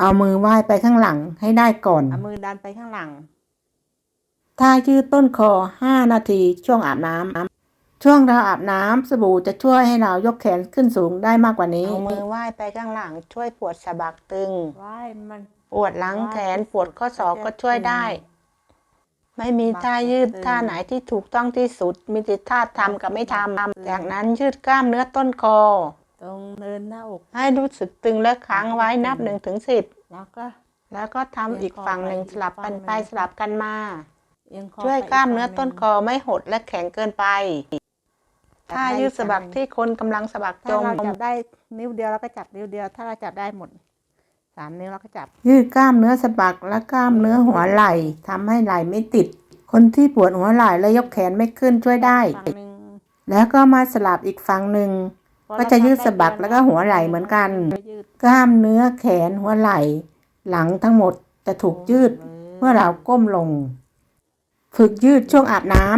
เอามือไหว้ไปข้างหลังให้ได้ก่อน เอามือดันไปข้างหลัง ถ้ายืดต้นคอ 5 นาทีช่วงอาบน้ำ ช่วงเราอาบน้ำสบู่จะช่วยให้เรายกแขนขึ้นสูงได้มากกว่านี้ เอามือไหว้ไปข้างหลัง ช่วยปวดสะบักตึง ว่ายมันปวดหลังแขนปวดข้อศอกก็ช่วยได้ ไม่มีท่ายืดท่าไหนที่ถูกต้องที่สุด มีแต่ท่าทำกับไม่ทำจากนั้นยืดกล้ามเนื้อต้นคอตรงเนินหน้าอก ให้รู้สึกตึงและค้างไว้นับหนึ่งถึงสิบแล้วก็ แล้วก็ทำอีกฝั่งหนึ่งสลับกันไปสลับกันมาเอียงคอช่วยไปกล้ามเนื้อฝั่งหต้นคอไม่หดและแข็งเกินไปถ้ายืดสะบักที่คนกำลังสะบักจถ้ามเราจับได้นิ้วเดียวเราก็จับนิ้วเดียว ถ้าเราจับได้หมดสามนิ้วเราก็จับ ยืดกล้ามเนื้อสะบักและกล้ามเนื้อหัวไหล่ทำให้ไหล่ไม่ติด คนที่ปวดหัวไหล่และยกแขนไม่ขึ้นช่วยได้ฝั่งหนึ่งแล้วก็มาสลับอีกฝั่งหนึ่งพอ ก็จะยืดสะบักแล้วก็หัวไหล่เหมือนกัน กล้ามเนื้อแขนหัวไหล่ หลังทั้งหมดจะถูกยืดเมื่อเราก้มลง ฝึกยืดช่วงอาบน้ำ